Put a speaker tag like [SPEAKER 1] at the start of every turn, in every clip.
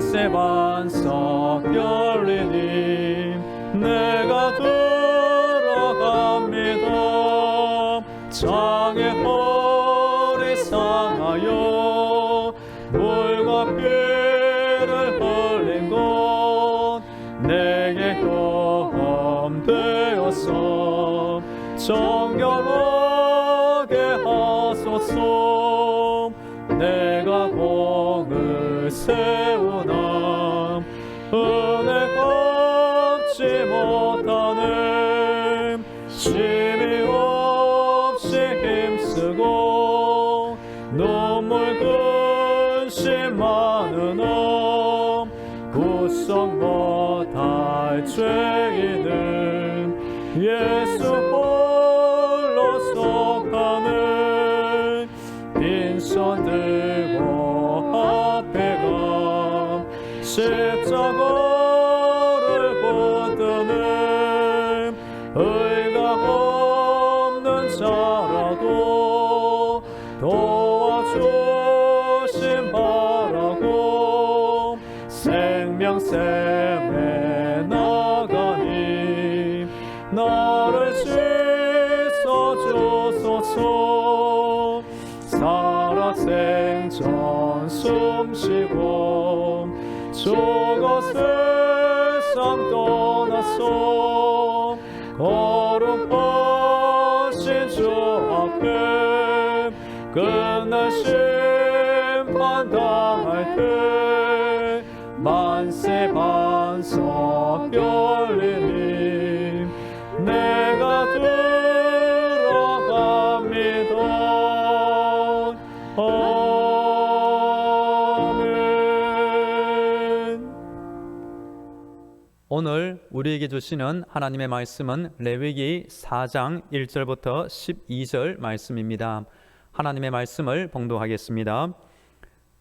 [SPEAKER 1] 만세 반석 열리니 내가 들어갑니다. 장의 허리 상하여 물과 피를 흘린 것 내게 경험되어서 정결하게 하소서. 내가 공을 세 생 오늘 우리에게 주시는 하나님의 말씀은 레위기 4장 1절부터 12절 말씀입니다. 하나님의 말씀을 봉독하겠습니다.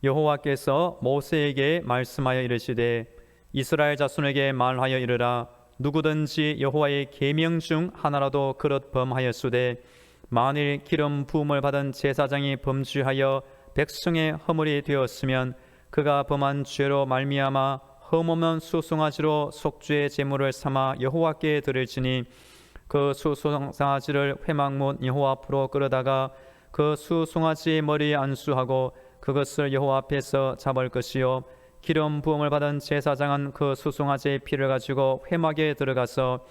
[SPEAKER 1] 여호와께서 모세에게 말씀하여 이르시되 이스라엘 자손에게 말하여 이르라 누구든지 여호와의 계명 중 하나라도 그릇 범하였으되 만일 기름 부음을 받은 제사장이 범죄하여 백성의 허물이 되었으면 그가 범한 죄로 말미암아 흠없는 수송아지로 속죄의 제물을 삼아 여호와께 드릴지니 그 수송아지를 회막문 여호와 앞으로 끌어다가 그 수송아지의 머리에 안수하고 그것을 여호와 앞에서 잡을 것이요. 기름 부음을 받은 제사장은 그 수송아지의 피를 가지고 회막에 들어가서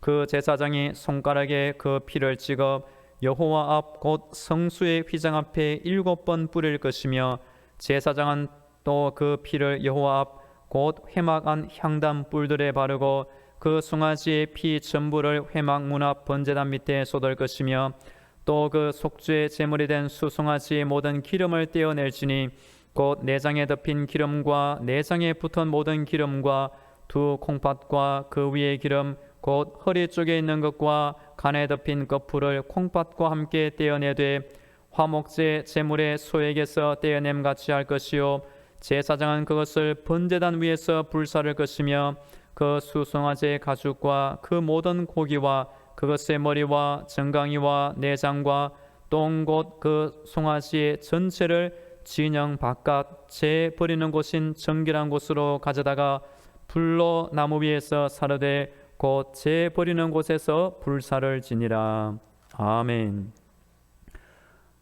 [SPEAKER 1] 그 제사장이 손가락에 그 피를 찍어 여호와 앞 곧 성수의 휘장 앞에 일곱 번 뿌릴 것이며 제사장은 또 그 피를 여호와 앞 곧 회막 안 향단 뿔들에 바르고 그 송아지의 피 전부를 회막 문 앞 번제단 밑에 쏟을 것이며 또 그 속죄 제물이 된 수송아지의 모든 기름을 떼어낼지니 곧 내장에 덮인 기름과 내장에 붙은 모든 기름과 두 콩팥과 그 위의 기름 곧 허리 쪽에 있는 것과 간에 덮인 거풀을 콩팥과 함께 떼어내되 화목제 제물의 소에게서 떼어냄 같이 할 것이요 제사장은 그것을 번제단 위에서 불사를 것이며 그 수송아지의 가죽과 그 모든 고기와 그것의 머리와 정강이와 내장과 똥곧 그 송아지의 전체를 진영 바깥 재 버리는 곳인 정결한 곳으로 가져다가 불로 나무 위에서 사르되 곧제 버리는 곳에서 불사를 지니라. 아멘.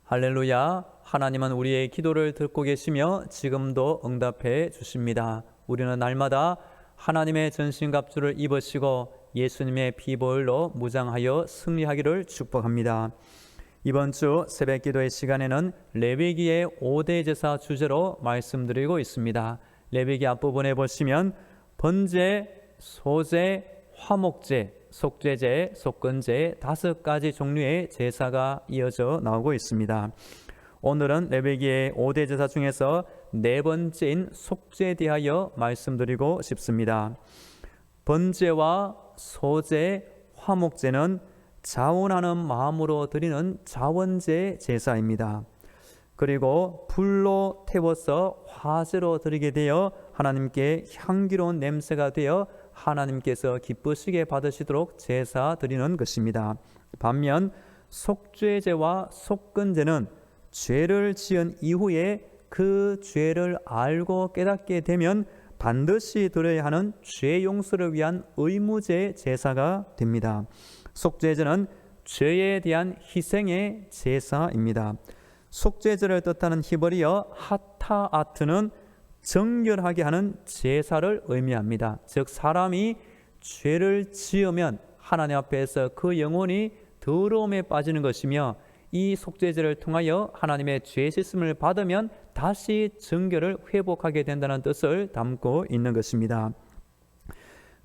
[SPEAKER 1] 할렐루야. 하나님은 우리의 기도를 듣고 계시며 지금도 응답해 주십니다. 우리는 날마다 하나님의 전신갑주를 입으시고 예수님의 피보혈로 무장하여 승리하기를 축복합니다. 이번 주 새벽 기도의 시간에는 레위기의 5대 제사 주제로 말씀드리고 있습니다. 레위기 앞부분에 보시면 번제, 소제, 화목제, 속죄제, 속건제 다섯 가지 종류의 제사가 이어져 나오고 있습니다. 오늘은 레위기의 5대 제사 중에서 네 번째인 속죄에 대하여 말씀드리고 싶습니다. 번제와 소제, 화목제는 자원하는 마음으로 드리는 자원제 제사입니다. 그리고 불로 태워서 화제로 드리게 되어 하나님께 향기로운 냄새가 되어 하나님께서 기쁘시게 받으시도록 제사 드리는 것입니다. 반면 속죄제와 속건제는 죄를 지은 이후에 그 죄를 알고 깨닫게 되면 반드시 드려야 하는 죄 용서를 위한 의무제 제사가 됩니다. 속죄제는 죄에 대한 희생의 제사입니다. 속죄제를 뜻하는 히브리어 하타아트는 정결하게 하는 제사를 의미합니다. 즉 사람이 죄를 지으면 하나님 앞에서 그 영혼이 더러움에 빠지는 것이며 이 속죄제를 통하여 하나님의 죄 씻음을 받으면 다시 정결을 회복하게 된다는 뜻을 담고 있는 것입니다.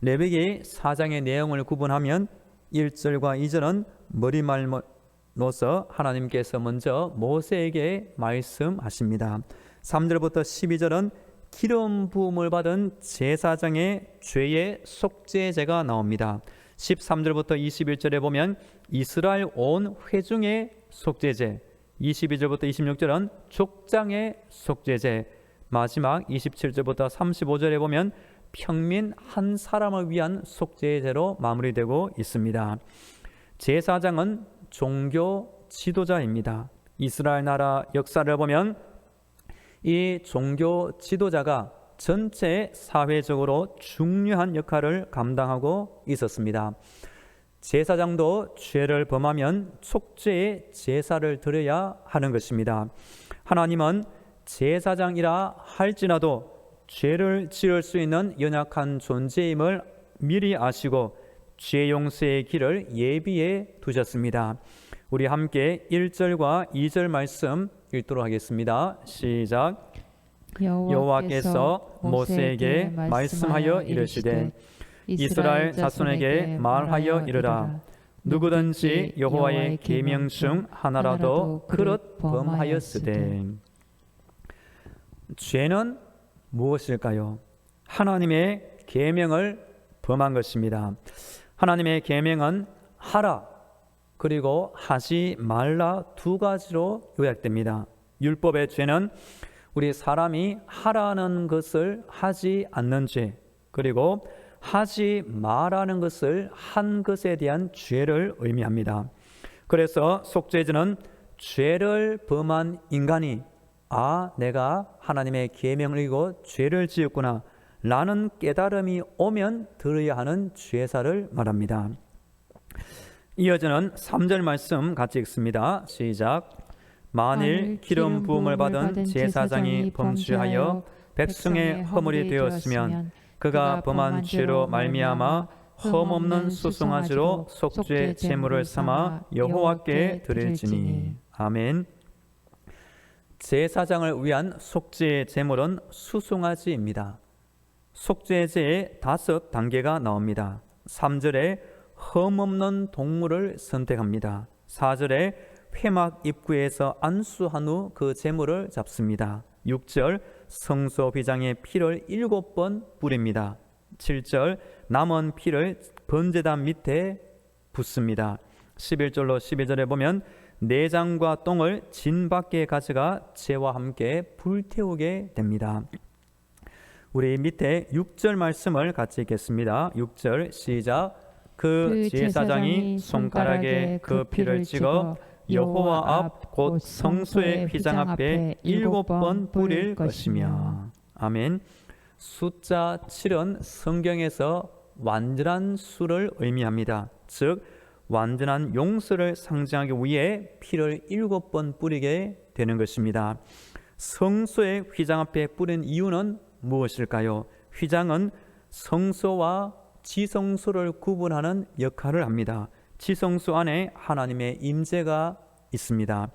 [SPEAKER 1] 레위기 4장의 내용을 구분하면 1절과 2절은 머리말로서 하나님께서 먼저 모세에게 말씀하십니다. 3절부터 12절은 기름 부음을 받은 제사장의 죄의 속죄제가 나옵니다. 13절부터 21절에 보면 이스라엘 온 회중의 속죄제, 22절부터 26절은 족장의 속죄제, 마지막 27절부터 35절에 보면 평민 한 사람을 위한 속죄제로 마무리되고 있습니다. 제사장은 종교 지도자입니다. 이스라엘 나라 역사를 보면 이 종교 지도자가 전체 사회적으로 중요한 역할을 감당하고 있었습니다. 제사장도 죄를 범하면 속죄의 제사를 드려야 하는 것입니다. 하나님은 제사장이라 할지라도 죄를 지을 수 있는 연약한 존재임을 미리 아시고 죄 용서의 길을 예비해 두셨습니다. 우리 함께 1절과 2절 말씀 읽도록 하겠습니다. 시작. 여호와께서 모세에게 말씀하여 이르시되 이스라엘 자손에게 말하여 이르라 누구든지 여호와의 계명 중 하나라도 그릇 범하였으되 죄는 무엇일까요? 하나님의 계명을 범한 것입니다. 하나님의 계명은 하라 그리고 하지 말라 두 가지로 요약됩니다. 율법의 죄는 우리 사람이 하라는 것을 하지 않는 죄, 그리고 하지 말라는 것을 한 것에 대한 죄를 의미합니다. 그래서 속죄죄는 죄를 범한 인간이 아 내가 하나님의 계명을 이고 죄를 지었구나 라는 깨달음이 오면 들어야 하는 죄사를 말합니다. 이어지는 3절 말씀 같이 읽습니다. 시작. 만일 기름 부음을 받은 제사장이 범죄하여 백성의 허물이 되었으면 그가 범한 죄로 말미암아 흠없는 수송아지로 속죄 제물을 삼아 여호와께 드릴지니 아멘. 제사장을 위한 속죄 제물은 수송아지입니다. 속죄제의 다섯 단계가 나옵니다. 3절에 흠없는 동물을 선택합니다. 4절에 회막 입구에서 안수한 후 그 제물을 잡습니다. 6절 성소 비장의 피를 일곱 번 뿌립니다. 7절 남은 피를 번제단 밑에 붓습니다. 11절로 12절에 보면 내장과 똥을 진 밖에 가져가 재와 함께 불태우게 됩니다. 우리 밑에 6절 말씀을 같이 읽겠습니다. 6절 시작. 그, 그 제사장이 손가락에 그, 그 피를 찍어 여호와 앞 곧 성소의 휘장 앞에 일곱 번 뿌릴 것이며 아멘. 숫자 7은 성경에서 완전한 수를 의미합니다. 즉 완전한 용서를 상징하기 위해 피를 일곱 번 뿌리게 되는 것입니다. 성소의 휘장 앞에 뿌린 이유는 무엇일까요? 휘장은 성소와 지성소를 구분하는 역할을 합니다. 지성소 안에 하나님의 임재가 있습니다.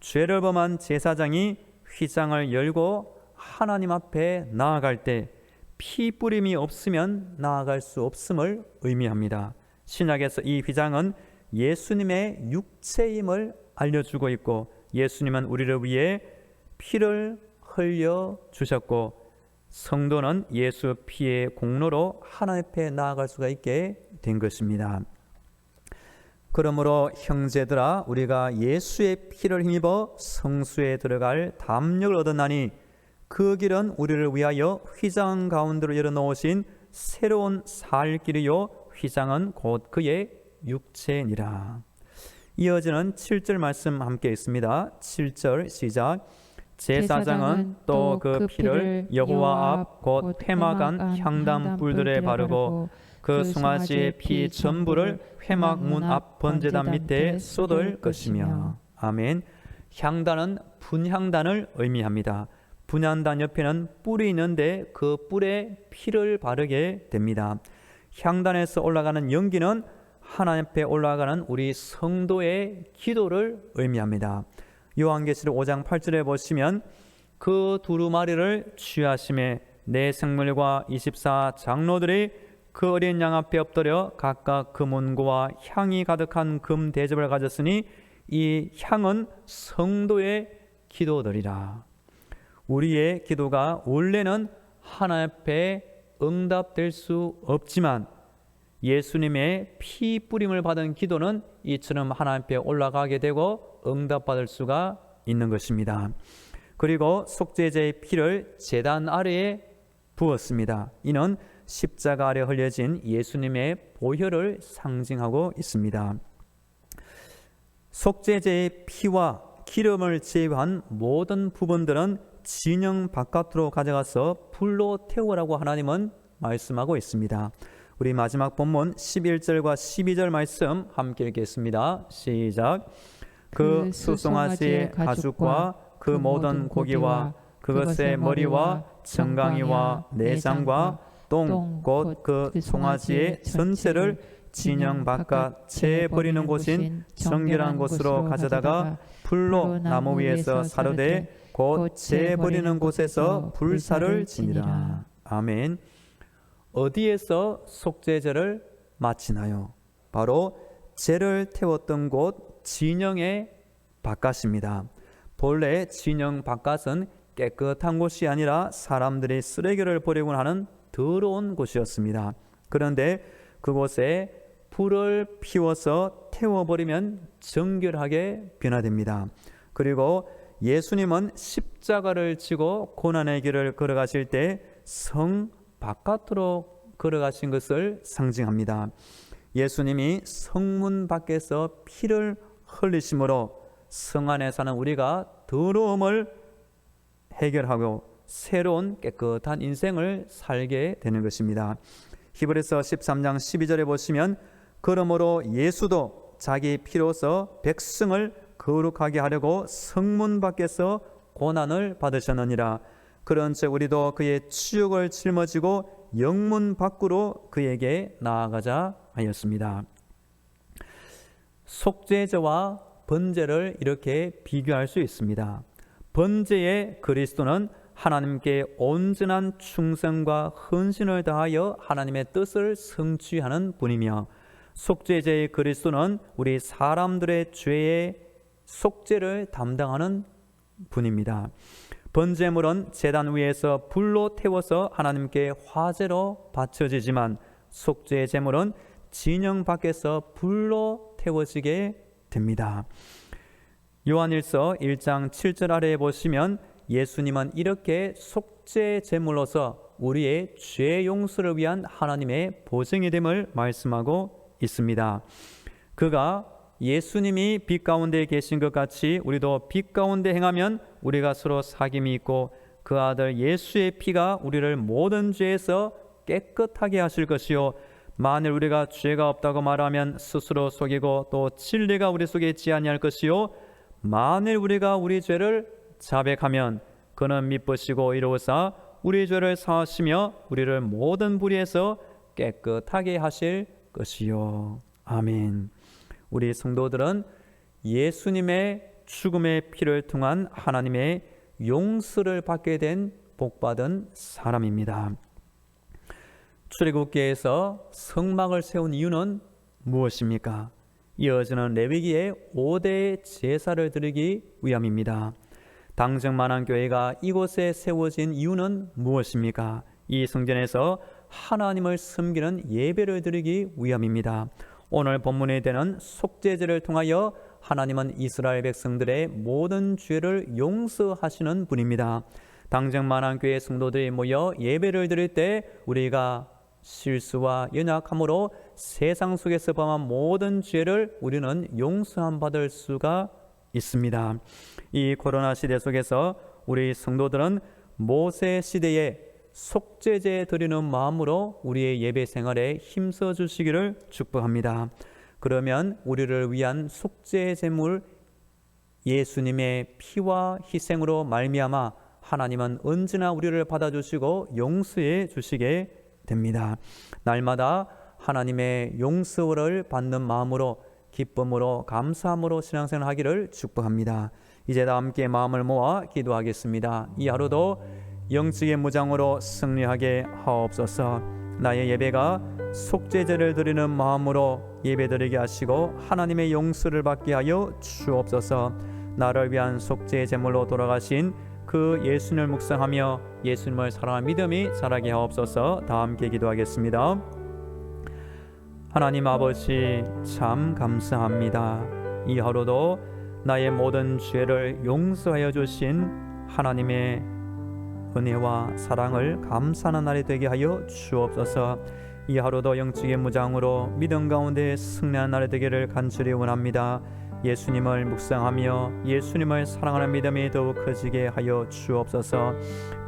[SPEAKER 1] 죄를 범한 제사장이 휘장을 열고 하나님 앞에 나아갈 때 피 뿌림이 없으면 나아갈 수 없음을 의미합니다. 신약에서 이 휘장은 예수님의 육체임을 알려주고 있고 예수님은 우리를 위해 피를 흘려 주셨고 성도는 예수 피의 공로로 하나님 앞에 나아갈 수가 있게 된 것입니다. 그러므로 형제들아 우리가 예수의 피를 힘입어 성수에 들어갈 담력을 얻었나니 그 길은 우리를 위하여 휘장 가운데로 열어놓으신 새로운 살 길이요 휘장은 곧 그의 육체니라. 이어지는 7절 말씀 함께 있습니다. 7절 시작. 제사장은 또 그 피를 여호와 앞곧 회막안 향단 뿔들에 바르고 그 숭아지의 피 전부를 회막 문 앞 번제단 밑에 쏟을 것이며 아멘. 향단은 분향단을 의미합니다. 분향단 옆에는 뿔이 있는데 그 뿔에 피를 바르게 됩니다. 향단에서 올라가는 연기는 하나님 앞에 올라가는 우리 성도의 기도를 의미합니다. 요한계시록 5장 8절에 보시면 그 두루마리를 취하심에 내 생물과 24 장로들이 그 어린 양 앞에 엎드려 각각 그 문고와 향이 가득한 금 대접을 가졌으니 이 향은 성도의 기도들이라. 우리의 기도가 원래는 하나님 앞에 응답될 수 없지만 예수님의 피 뿌림을 받은 기도는 이처럼 하나님 앞에 올라가게 되고 응답받을 수가 있는 것입니다. 그리고 속죄제의 피를 제단 아래에 부었습니다. 이는 십자가 아래 흘려진 예수님의 보혈을 상징하고 있습니다. 속죄제의 피와 기름을 제외한 모든 부분들은 진영 바깥으로 가져가서 불로 태우라고 하나님은 말씀하고 있습니다. 우리 마지막 본문 11절과 12절 말씀 함께 읽겠습니다. 시작. 그 수송아지의 가죽과 그 모든 고기와 그것의 머리와 정강이와 내장과 똥곧그 송아지의 전체를 진영 바깥 채 버리는 곳인 정결한 곳으로 가져다가 불로 나무 위에서 사르되 곧재 버리는 곳에서 불사를 지니라. 아멘. 어디에서 속죄제를 마치나요? 바로 죄를 태웠던 곳 진영의 바깥입니다. 본래 진영 바깥은 깨끗한 곳이 아니라 사람들이 쓰레기를 버리곤 하는 더러운 곳이었습니다. 그런데 그곳에 불을 피워서 태워버리면 정결하게 변화됩니다. 그리고 예수님은 십자가를 지고 고난의 길을 걸어가실 때 성 바깥으로 걸어가신 것을 상징합니다. 예수님이 성문 밖에서 피를 흘리심으로 성 안에 사는 우리가 더러움을 해결하고 새로운 깨끗한 인생을 살게 되는 것입니다. 히브리서 13장 12절에 보시면 그러므로 예수도 자기 피로서 백성을 거룩하게 하려고 성문 밖에서 고난을 받으셨느니라. 그런즉 우리도 그의 치욕을 짊어지고 영문 밖으로 그에게 나아가자 하였습니다. 속죄제와 번제를 이렇게 비교할 수 있습니다. 번제의 그리스도는 하나님께 온전한 충성과 헌신을 다하여 하나님의 뜻을 성취하는 분이며 속죄제의 그리스도는 우리 사람들의 죄의 속죄를 담당하는 분입니다. 번제물은 제단 위에서 불로 태워서 하나님께 화제로 바쳐지지만 속죄 제물은 진영 밖에서 불로 태워지게 됩니다. 요한일서 1장 7절 아래에 보시면 예수님은 이렇게 속죄 제물로서 우리의 죄 용서를 위한 하나님의 보증이 됨을 말씀하고 있습니다. 그가 예수님이 빛 가운데 계신 것 같이 우리도 빛 가운데 행하면 우리가 서로 사귐이 있고 그 아들 예수의 피가 우리를 모든 죄에서 깨끗하게 하실 것이요 만일 우리가 죄가 없다고 말하면 스스로 속이고 또 진리가 우리 속에 있지 아니할 것이요 만일 우리가 우리 죄를 자백하면 그는 미쁘시고 이로사 우리 죄를 사하시며 우리를 모든 불의에서 깨끗하게 하실 것이요 아멘. 우리 성도들은 예수님의 죽음의 피를 통한 하나님의 용서를 받게 된 복받은 사람입니다. 출애굽기에서 성막을 세운 이유는 무엇입니까? 이어지는 레위기의 5대 제사를 드리기 위함입니다. 당정만한 교회가 이곳에 세워진 이유는 무엇입니까? 이 성전에서 하나님을 섬기는 예배를 드리기 위함입니다. 오늘 본문에 되는 속죄제를 통하여 하나님은 이스라엘 백성들의 모든 죄를 용서하시는 분입니다. 당정만한 교회 성도들이 모여 예배를 드릴 때 우리가 실수와 연약함으로 세상 속에서 범한 모든 죄를 우리는 용서함 받을 수가 있습니다. 이 코로나 시대 속에서 우리 성도들은 모세 시대에 속죄제 드리는 마음으로 우리의 예배 생활에 힘써 주시기를 축복합니다. 그러면 우리를 위한 속죄 제물 예수님의 피와 희생으로 말미암아 하나님은 언제나 우리를 받아 주시고 용서해 주시게 됩니다. 날마다 하나님의 용서를 받는 마음으로 기쁨으로 감사함으로 신앙생활 하기를 축복합니다. 이제 다 함께 마음을 모아 기도하겠습니다. 이 하루도 영적의 무장으로 승리하게 하옵소서. 나의 예배가 속죄제를 드리는 마음으로 예배드리게 하시고 하나님의 용서를 받게 하여 주옵소서. 나를 위한 속죄 제물로 돌아가신 그 예수님을 묵상하며 예수님을 사랑하는 믿음이 자라게 하옵소서. 다 함께 기도하겠습니다. 하나님 아버지 참 감사합니다. 이 하루도 나의 모든 죄를 용서하여 주신 하나님의 은혜와 사랑을 감사하는 날이 되게 하여 주옵소서. 이 하루도 영적인 무장으로 믿음 가운데 승리한 날이 되기를 간절히 원합니다. 예수님을 묵상하며 예수님을 사랑하는 믿음이 더욱 커지게 하여 주옵소서.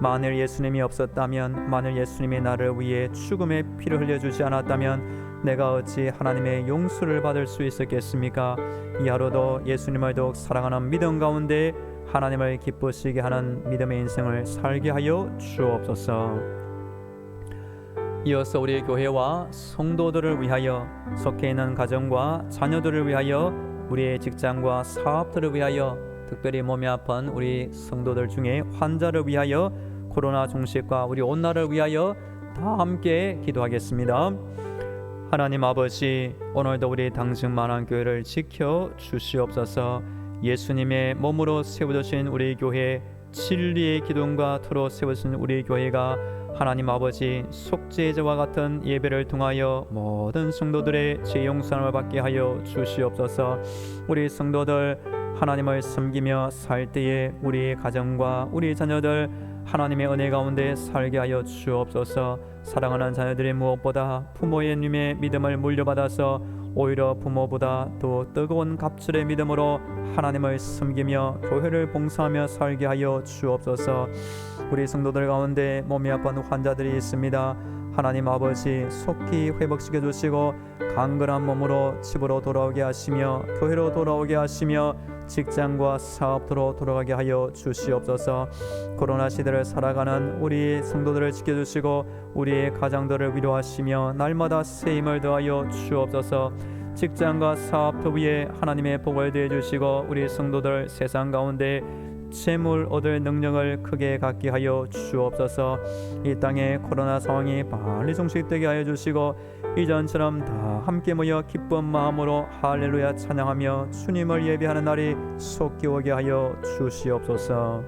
[SPEAKER 1] 만일 예수님이 없었다면, 만일 예수님이 나를 위해 죽음의 피를 흘려주지 않았다면, 내가 어찌 하나님의 용서를 받을 수 있었겠습니까? 이 하루도 예수님을 더욱 사랑하는 믿음 가운데 하나님을 기쁘시게 하는 믿음의 인생을 살게 하여 주옵소서. 이어서 우리 교회와 성도들을 위하여 속해 있는 가정과 자녀들을 위하여 우리의 직장과 사업들을 위하여 특별히 몸이 아픈 우리 성도들 중에 환자를 위하여 코로나 종식과 우리 온 나라를 위하여 다 함께 기도하겠습니다. 하나님 아버지 오늘도 우리 당승만한 교회를 지켜 주시옵소서. 예수님의 몸으로 세워주신 우리 교회 진리의 기둥과 터로 세워진 우리 교회가 하나님 아버지 속죄제와 같은 예배를 통하여 모든 성도들의 죄 용서를 받게 하여 주시옵소서. 우리 성도들 하나님을 섬기며 살 때에 우리 가정과 우리 자녀들 하나님의 은혜 가운데 살게 하여 주옵소서. 사랑하는 자녀들이 무엇보다 부모의 님의 믿음을 물려받아서 오히려 부모보다 더 뜨거운 갑절의 믿음으로 하나님을 섬기며 교회를 봉사하며 살게 하여 주옵소서. 우리 성도들 가운데 몸이 아픈 환자들이 있습니다. 하나님 아버지 속히 회복시켜 주시고 강건한 몸으로 집으로 돌아오게 하시며 교회로 돌아오게 하시며 직장과 사업으로 돌아가게 하여 주시옵소서. 코로나 시대를 살아가는 우리 성도들을 지켜주시고 우리의 가정들을 위로하시며 날마다 새 힘을 더하여 주옵소서. 직장과 사업터 위에 하나님의 복을 더해 주시고 우리 성도들 세상 가운데 재물 얻을 능력을 크게 갖게 하여 주옵소서. 이 땅의 코로나 상황이 빨리 종식되게 하여 주시고 이전처럼 다 함께 모여 기쁜 마음으로 할렐루야 찬양하며 주님을 예배하는 날이 속기 오게 하여 주시옵소서.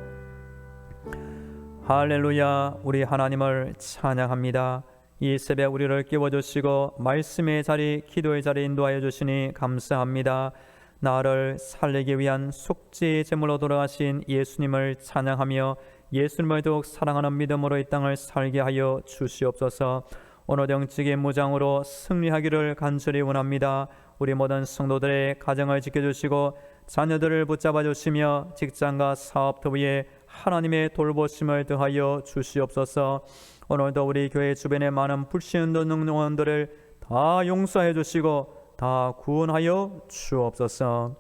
[SPEAKER 1] 할렐루야 우리 하나님을 찬양합니다. 이 새벽 우리를 깨워 주시고 말씀의 자리, 기도의 자리 인도하여 주시니 감사합니다. 나를 살리기 위한 속죄의 제물로 돌아가신 예수님을 찬양하며 예수님을 더욱 사랑하는 믿음으로 이 땅을 살게 하여 주시옵소서. 오늘 영적인 무장으로 승리하기를 간절히 원합니다. 우리 모든 성도들의 가정을 지켜주시고 자녀들을 붙잡아 주시며 직장과 사업터 위에 하나님의 돌보심을 더하여 주시옵소서. 오늘도 우리 교회 주변의 많은 불신도 능동원들을 다 용서해 주시고 다 구원하여 주옵소서.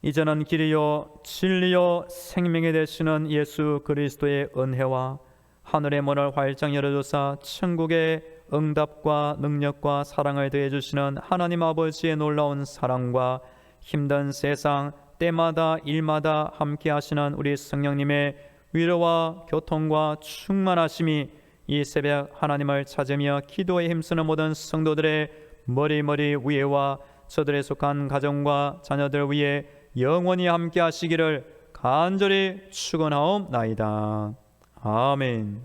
[SPEAKER 1] 이제는 길이요 진리요 생명이 되시는 예수 그리스도의 은혜와 하늘의 문을 활짝 열어주사 천국의 응답과 능력과 사랑을 더해 주시는 하나님 아버지의 놀라운 사랑과 힘든 세상 때마다 일마다 함께 하시는 우리 성령님의 위로와 교통과 충만하심이 이 새벽 하나님을 찾으며 기도에 힘쓰는 모든 성도들의 머리머리 위에와 저들에 속한 가정과 자녀들 위에 영원히 함께 하시기를 간절히 축원하옵나이다. 아멘.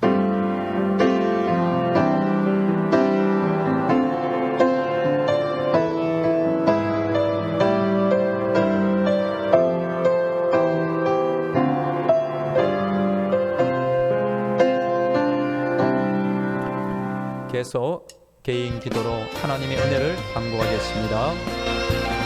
[SPEAKER 1] 계속 개인 기도로 하나님의 은혜를 간구하겠습니다.